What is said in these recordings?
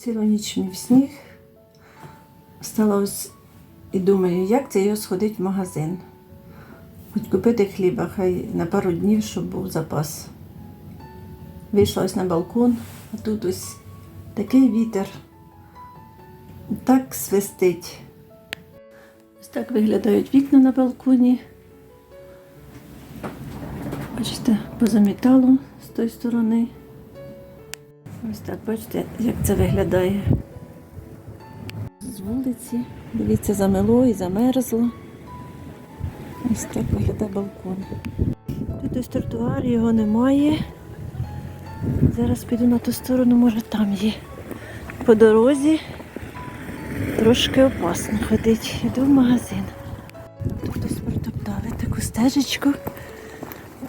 Цілу ніч мій сніг. Стала ось і думаю, як це його сходить в магазин. Хоч купити хліба, хай на пару днів, щоб був запас. Вийшла ось на балкон, а тут ось такий вітер. Так свистить. Ось так виглядають вікна на балконі. Бачите, позамітало з тої сторони. Ось так, бачите, як це виглядає. З вулиці. Дивіться, замело і замерзло. Ось так виглядає балкон. Тут ось тротуар, його немає. Зараз піду на ту сторону, може там є. По дорозі трошки опасно ходити. Йду в магазин. Тут хтось протоптали таку стежечку.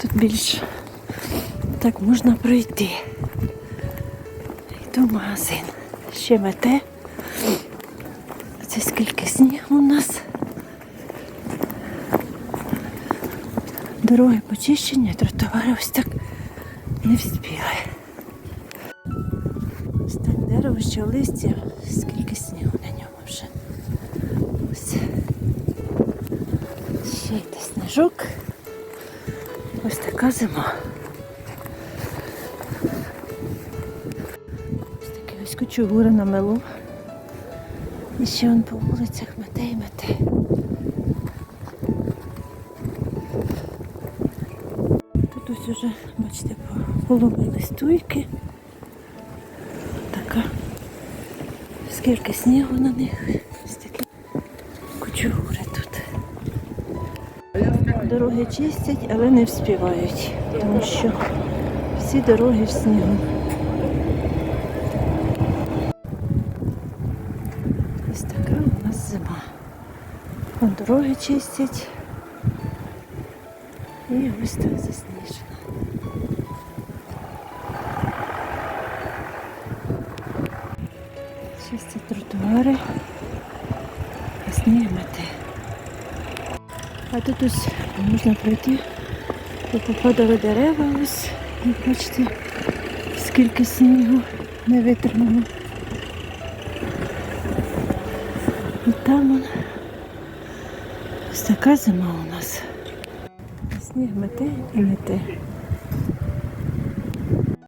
Тут більш так можна пройти. В магазин. Ще мете. Це скільки снігу у нас. Дороги почищені, тротуари ось так не вспіли. Ось так дерево ще в листі, скільки снігу на ньому вже. Ось. Ще йде сніжок. Ось така зима. Кучугури намело. І ще он по вулицях мете і мете. Тут ось уже, бачите, поломили стойки. Така. Скільки снігу на них. Ось такі кучугури тут. Дороги чистять, але не вспівають, тому що всі дороги в снігу. Ось така у нас зима. Вон дороги чистять. І ось так засніжено. Чистять тротуари, а сніг. А тут ось можна пройти, то попадали дерева ось. Бачите, скільки снігу не витримано. І там ось така зима у нас. Сніг мете і мете.